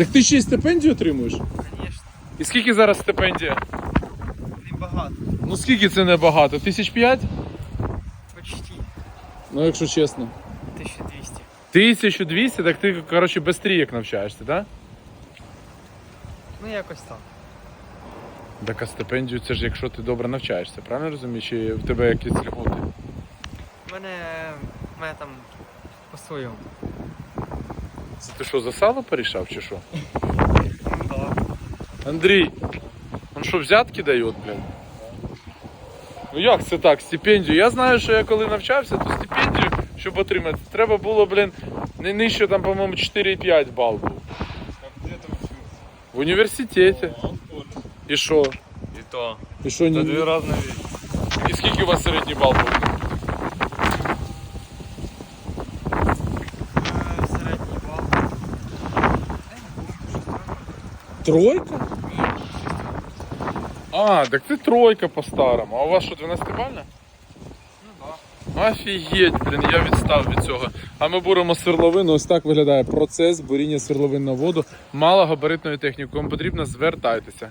Так ти ще й стипендію отримуєш? Звісно, І скільки зараз стипендія? небагато. Ну скільки це небагато? Тисяч п'ять? Почти. Ну якщо чесно. 1200. 1200, так ти, коротше, без трійок навчаєшся, так? Ну якось так. Так а стипендію це ж якщо ти добре навчаєшся, правильно розумієш? Чи в тебе якісь льготи? У мене, у мене там по-своєму. Це ти що, за сало порішав чи що? Андрій, он що, взятки дають, блін? Ну як це так, стипендію? Я знаю, що я коли навчався, то стипендію, щоб отримати, треба було, блін, не нижче там, по-моєму, 4,5 бал був. В університеті. І що? И то. І що Это ні? две разные вещи. І скільки у вас середній бал був? Е, Середній бал. Тройка? А, так це тройка по-старому. А у вас що, 12-бальна? Ну так. Офігеть, блін, я відстав від цього. А ми буримо свердловину. Ось так виглядає процес буріння свердловин на воду малогабаритною технікою. Вам потрібно, звертайтеся.